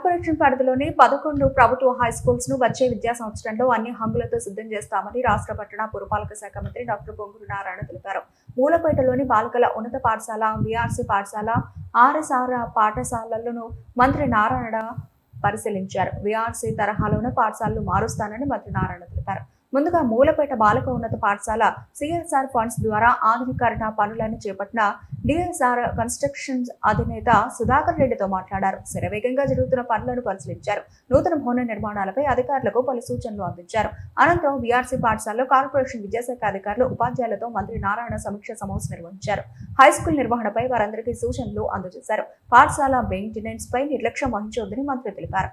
Corporation పరిధిలోని పదకొండు ప్రభుత్వ హై స్కూల్స్ను వచ్చే విద్యా సంవత్సరంలో అన్ని హంగులతో సిద్ధం చేస్తామని రాష్ట్ర పట్టణ పురపాలక శాఖ మంత్రి డాక్టర్ పొంగూరు నారాయణ తెలిపారు. మూలపేటలోని బాలికల ఉన్నత పాఠశాల విఆర్సీ పాఠశాల ఆర్ఎస్ఆర్ పాఠశాలలను మంత్రి నారాయణ పరిశీలించారు. విఆర్సీ తరహాలోనే పాఠశాలలు మారుస్తానని మంత్రి నారాయణ తెలిపారు. ముందుగా మూలపేట బాలక ఉన్నత పాఠశాల సిఎస్ఆర్ ఫండ్స్ ద్వారా ఆధునీకరణ పనులను చేపట్టిన డిఎస్ఆర్ కన్స్ట్రక్షన్స్ అధినేత సుధాకర్ రెడ్డితో మాట్లాడారు. శరవేగంగా జరుగుతున్న పనులను పరిశీలించారు. నూతన భవన నిర్మాణాలపై అధికారులకు పలు సూచనలు అందించారు. అనంతరం విఆర్సీ పాఠశాలలో కార్పొరేషన్ విద్యాశాఖ అధికారులు ఉపాధ్యాయులతో మంత్రి నారాయణ సమీక్ష సమావేశం నిర్వహించారు. హై స్కూల్ నిర్వహణపై వారందరికీ సూచనలు అందజేశారు. పాఠశాల మెయింటెనెన్స్ పై నిర్లక్ష్యం వహించొద్దని మంత్రి తెలిపారు.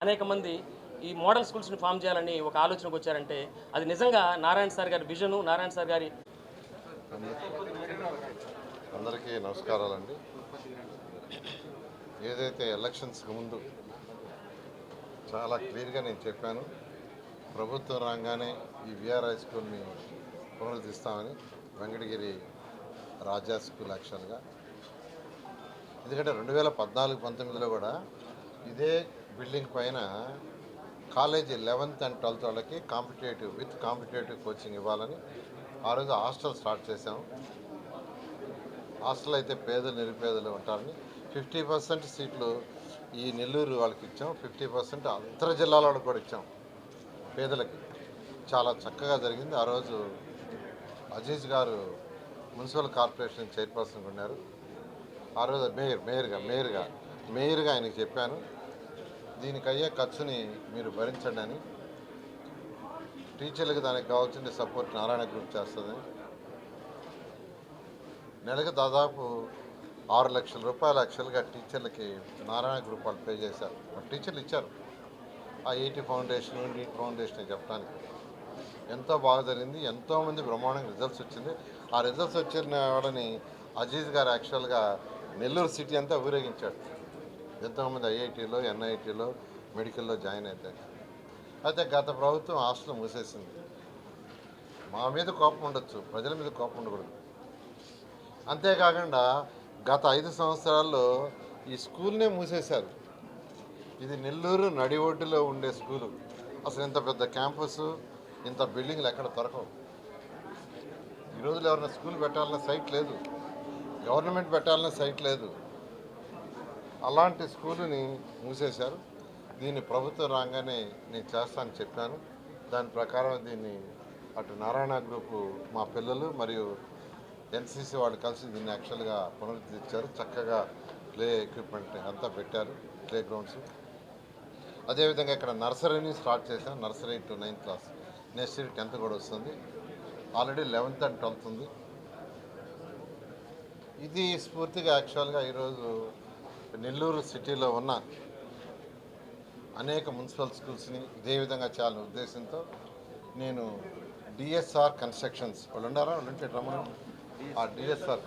అనేక మంది ఈ మోడల్ స్కూల్స్ని ఫామ్ చేయాలని ఒక ఆలోచనకు వచ్చారంటే అది నిజంగా నారాయణ సార్ గారి విజను నారాయణ సార్ గారి అందరికీ నమస్కారాలండి. ఏదైతే ఎలక్షన్స్కి ముందు చాలా క్లియర్గా నేను చెప్పాను ప్రభుత్వం రాగానే ఈ విఆర్ఐ స్కూల్ని పునరుద్ధిస్తామని వెంకటగిరి రాజా స్కూల్ యాక్చువల్గా. ఎందుకంటే రెండు వేల పద్నాలుగు పంతొమ్మిదిలో కూడా ఇదే బిల్డింగ్ పైన కాలేజీ లెవెన్త్ అండ్ ట్వెల్త్ వాళ్ళకి కాంపిటేటివ్ విత్ కాంపిటేటివ్ కోచింగ్ ఇవ్వాలని ఆ రోజు హాస్టల్ స్టార్ట్ చేసాము హాస్టల్ అయితే పేదలు నిరుపేదలు ఉంటారని ఫిఫ్టీ పర్సెంట్ సీట్లు ఈ నెల్లూరు వాళ్ళకి ఇచ్చాం ఫిఫ్టీ పర్సెంట్ అంతర్ జిల్లాల వాళ్ళకి కూడా ఇచ్చాం పేదలకి. చాలా చక్కగా జరిగింది. ఆ రోజు అజీజ్ గారు మున్సిపల్ కార్పొరేషన్ చైర్పర్సన్గా ఉన్నారు. ఆ రోజు మేయర్ మేయర్గా మేయర్గా మేయర్గా ఆయనకి చెప్పాను. దీనికి అయ్యే ఖర్చుని మీరు భరించండి అని టీచర్లకు దానికి కావాల్సిన సపోర్ట్ నారాయణ గ్రూప్ చేస్తుంది. నెలకు దాదాపు ఆరు లక్షల రూపాయలు యాక్చువల్గా టీచర్లకి నారాయణ గ్రూప్ వాళ్ళు పే చేశారు. టీచర్లు ఇచ్చారు. ఆ ఎయిటీ ఫౌండేషన్ నీట్ ఫౌండేషన్ చెప్పడానికి. ఎంతో బాగా జరిగింది. ఎంతోమంది బ్రహ్మాండంగా రిజల్ట్స్ వచ్చింది. ఆ రిజల్ట్స్ వచ్చిన వాళ్ళని అజీజ్ గారు యాక్చువల్గా నెల్లూరు సిటీ అంతా ఊరేగించాడు. ఎంతోమంది ఐఐటీలో ఎన్ఐటీలో మెడికల్లో జాయిన్ అవుతారు అయితే గత ప్రభుత్వం హాస్టల్ మూసేసింది. మా మీద కోపం ఉండొచ్చు ప్రజల మీద కోపం ఉండకూడదు. అంతేకాకుండా గత ఐదు సంవత్సరాల్లో ఈ స్కూల్నే మూసేశారు. ఇది నెల్లూరు నడి ఒడ్డులో ఉండే స్కూలు. అసలు ఇంత పెద్ద క్యాంపస్ ఇంత బిల్డింగ్లు ఎక్కడ దొరకవు. ఈ రోజులో ఎవరైనా స్కూల్ పెట్టాలన్న సైట్ లేదు. గవర్నమెంట్ పెట్టాలన్న సైట్ లేదు. అలాంటి స్కూలుని మూసేశారు. దీన్ని ప్రభుత్వం రాగానే నేను చేస్తానని చెప్పాను. దాని ప్రకారం దీన్ని అటు నారాయణ గ్రూపు మా పిల్లలు మరియు ఎన్సీసీ వాళ్ళు కలిసి దీన్ని యాక్చువల్గా పునరుద్ధరించారు. చక్కగా ప్లే ఎక్విప్మెంట్ అంతా పెట్టారు ప్లే గ్రౌండ్స్. అదేవిధంగా ఇక్కడ నర్సరీని స్టార్ట్ చేశాం. Nursery to ninth class. Next year tenth కూడా వస్తుంది. ఆల్రెడీ లెవెన్త్ అండ్ ట్వెల్త్ ఉంది. ఇది స్ఫూర్తిగా యాక్చువల్గా ఈరోజు నెల్లూరు సిటీలో ఉన్న అనేక మున్సిపల్ స్కూల్స్ని ఇదే విధంగా చేయాలనే ఉద్దేశంతో నేను డిఎస్ఆర్ కన్స్ట్రక్షన్స్ వాళ్ళు ఉన్నారా? వాళ్ళు ఉంటే రమణ ఆ DSR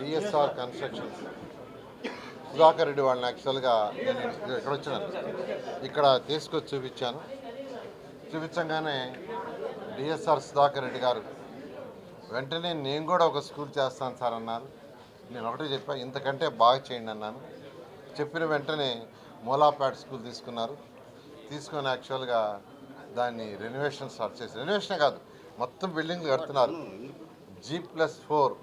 DSR constructions. Sudhakar Reddy వాళ్ళని యాక్చువల్గా నేను ఇక్కడ వచ్చినాను ఇక్కడ తీసుకొచ్చి చూపించాను. చూపించగానే డిఎస్ఆర్ సుధాకర్ రెడ్డి గారు వెంటనే నేను కూడా ఒక స్కూల్ చేస్తాను సార్ అన్నారు. నేను ఒకటే చెప్పా ఇంతకంటే బాగా చేయండి అన్నాను. చెప్పిన వెంటనే మూలాపేట స్కూల్ తీసుకున్నారు. తీసుకొని యాక్చువల్గా దాన్ని రెనోవేషన్ స్టార్ట్ చేసి రెనోవేషన్ కాదు మొత్తం బిల్డింగ్లు కడుతున్నారు. G plus four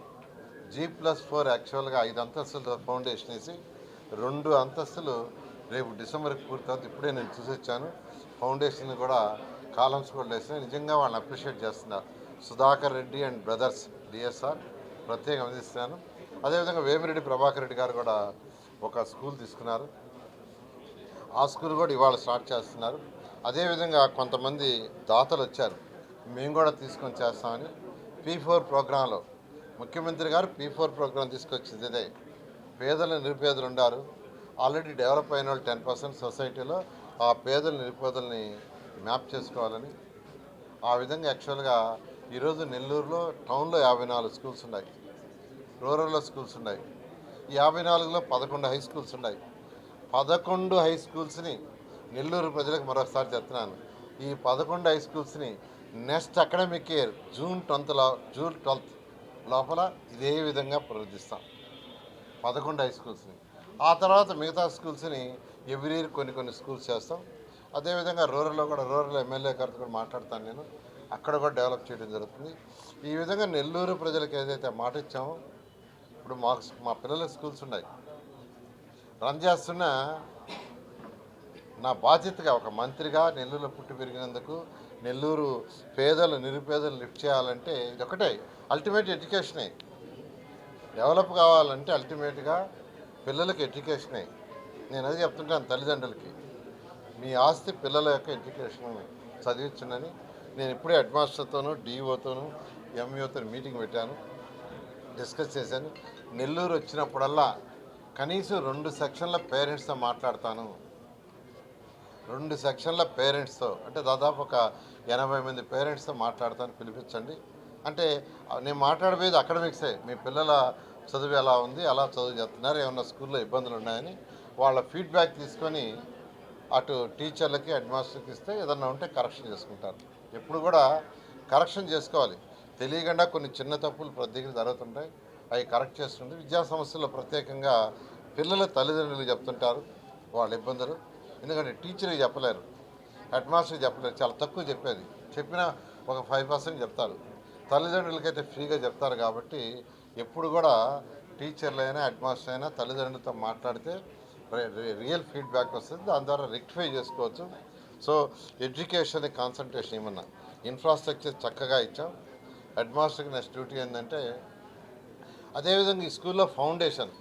G plus four యాక్చువల్గా ఐదు అంతస్తులు ఫౌండేషన్ వేసి రెండు అంతస్తులు రేపు డిసెంబర్కి పూర్తవుతుంది ఇప్పుడే నేను చూసి వచ్చాను ఫౌండేషన్ కూడా కాలమ్స్ కూడా వేసిన నిజంగా వాళ్ళని అప్రిషియేట్ చేస్తున్నారు. Sudhakar Reddy and brothers DSR ప్రత్యేకంగా అందిస్తున్నాను అదేవిధంగా వేమిరెడ్డి ప్రభాకర్ రెడ్డి గారు కూడా ఒక స్కూల్ తీసుకున్నారు. ఆ స్కూల్ కూడా ఇవాళ స్టార్ట్ చేస్తున్నారు. అదేవిధంగా కొంతమంది దాతలు వచ్చారు. మేము కూడా తీసుకొని చేస్తామని పీ ఫోర్ ప్రోగ్రాంలో ముఖ్యమంత్రి గారు పీ ఫోర్ ప్రోగ్రాం తీసుకొచ్చింది. ఇదే పేదలు నిరుపేదలు ఉండారు. ఆల్రెడీ డెవలప్ అయిన వాళ్ళు టెన్ పర్సెంట్ సొసైటీలో ఆ పేదలు నిరుపేదల్ని మ్యాప్ చేసుకోవాలని ఆ విధంగా యాక్చువల్గా ఈరోజు నెల్లూరులో టౌన్లో యాభై నాలుగు స్కూల్స్ ఉన్నాయి. రూరల్లో స్కూల్స్ ఉన్నాయి. యాభై నాలుగులో పదకొండు హై స్కూల్స్ ఉన్నాయి. పదకొండు హై స్కూల్స్ని నెల్లూరు ప్రజలకు మరొకసారి చెప్తున్నాను. ఈ పదకొండు హై స్కూల్స్ని next academic year June tenth June twelfth లోపల ఇదే విధంగా ప్రవర్తిస్తాం. పదకొండు హై స్కూల్స్ని. ఆ తర్వాత మిగతా స్కూల్స్ని ఎవ్రీ ఇయర్ కొన్ని కొన్ని స్కూల్స్ చేస్తాం. అదేవిధంగా రూరల్లో కూడా రూరల్ ఎమ్మెల్యే గారితో కూడా మాట్లాడతాను నేను. అక్కడ కూడా డెవలప్ చేయడం జరుగుతుంది. ఈ విధంగా నెల్లూరు ప్రజలకు ఏదైతే మాట ఇచ్చామో ఇప్పుడు మాకు మా పిల్లల స్కూల్స్ ఉన్నాయి. రన్ చేస్తున్న నా బాధ్యతగా ఒక మంత్రిగా నెల్లూరులో పుట్టి పెరిగినందుకు నెల్లూరు పేదలు నిరుపేదలు లిఫ్ట్ చేయాలంటే ఇది ఒకటే. అల్టిమేట్ ఎడ్యుకేషనే. డెవలప్ కావాలంటే అల్టిమేట్గా పిల్లలకి ఎడ్యుకేషనే. నేను అది చెప్తుంటాను తల్లిదండ్రులకి. మీ ఆస్తి పిల్లల యొక్క ఎడ్యుకేషన్ చదివించునని నేను ఇప్పుడే హెడ్ మాస్టర్తోనూ డిఓతోనూ ఎంఈఓతో మీటింగ్ పెట్టాను డిస్కస్ చేశాను. నెల్లూరు వచ్చినప్పుడల్లా కనీసం రెండు సెక్షన్ల పేరెంట్స్తో మాట్లాడతాను. రెండు సెక్షన్ల పేరెంట్స్తో అంటే దాదాపు ఒక ఎనభై మంది పేరెంట్స్తో మాట్లాడతాను పిలిపించండి. అంటే నేను మాట్లాడబోయేది అకాడమిక్సే మీ పిల్లల చదువు ఎలా ఉంది అలా చదువు చేస్తున్నారు ఏమన్నా స్కూల్లో ఇబ్బందులు ఉన్నాయని వాళ్ళ ఫీడ్బ్యాక్ తీసుకొని అటు టీచర్లకి హెడ్మాస్టర్కి ఇస్తే ఏదన్నా ఉంటే కరెక్షన్ చేసుకుంటారు ఎప్పుడు కూడా కరెక్షన్ చేసుకోవాలి. తెలియకుండా కొన్ని చిన్న తప్పులు ప్రతి దగ్గర జరుగుతుంటాయి అవి కరెక్ట్ చేస్తుంది. విద్యా సంస్థల్లో ప్రత్యేకంగా పిల్లల తల్లిదండ్రులు చెప్తుంటారు. వాళ్ళ ఇబ్బందులు. ఎందుకంటే టీచర్కి చెప్పలేరు. హెడ్ మాస్టర్ చెప్పలేరు. చాలా తక్కువ చెప్పేది. చెప్పినా ఒక ఫైవ్ పర్సెంట్ చెప్తారు. తల్లిదండ్రులకైతే ఫ్రీగా చెప్తారు కాబట్టి ఎప్పుడు కూడా టీచర్లైనా హెడ్ మాస్టర్ అయినా తల్లిదండ్రులతో మాట్లాడితే రియల్ ఫీడ్బ్యాక్ వస్తుంది. దాని ద్వారా రెక్టిఫై చేసుకోవచ్చు. సో ఎడ్యుకేషన్ కాన్సన్ట్రేషన్ ఏమన్నా. ఇన్ఫ్రాస్ట్రక్చర్ చక్కగా ఇచ్చాం. హెడ్ మాస్టర్కి నెక్స్ట్ డ్యూటీ ఏంటంటే అదేవిధంగా ఈ స్కూల్లో ఫౌండేషన్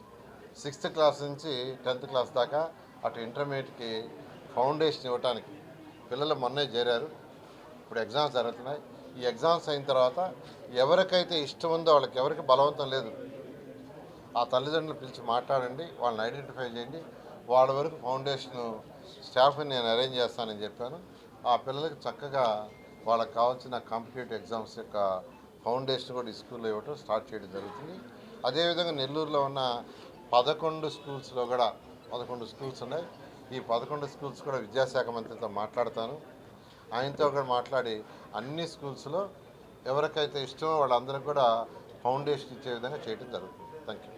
సిక్స్త్ క్లాస్ నుంచి టెన్త్ క్లాస్ దాకా అటు ఇంటర్మీడియట్కి ఫౌండేషన్ ఇవ్వడానికి పిల్లలు మొన్నే చేరారు. ఇప్పుడు ఎగ్జామ్స్ జరుగుతున్నాయి. ఈ ఎగ్జామ్స్ అయిన తర్వాత ఎవరికైతే ఇష్టం ఉందో వాళ్ళకి ఎవరికి బలవంతం లేదు ఆ తల్లిదండ్రులు పిలిచి మాట్లాడండి వాళ్ళని ఐడెంటిఫై చేయండి. వాళ్ళ వరకు ఫౌండేషన్ స్టాఫ్ని నేను అరేంజ్ చేస్తానని చెప్పాను. ఆ పిల్లలకు చక్కగా వాళ్ళకి కావాల్సిన కాంపిటేటివ్ ఎగ్జామ్స్ యొక్క ఫౌండేషన్ కూడా ఈ స్కూల్లో ఇవ్వటం స్టార్ట్ చేయడం జరుగుతుంది. అదేవిధంగా నెల్లూరులో ఉన్న పదకొండు స్కూల్స్లో కూడా పదకొండు స్కూల్స్ ఉన్నాయి. ఈ పదకొండు స్కూల్స్ కూడా విద్యాశాఖ మంత్రితో మాట్లాడతాను. ఆయనతో కూడా మాట్లాడి అన్ని స్కూల్స్లో ఎవరికైతే ఇష్టమో వాళ్ళందరికీ కూడా ఫౌండేషన్ ఇచ్చే విధంగా చేయడం జరుగుతుంది. Thank you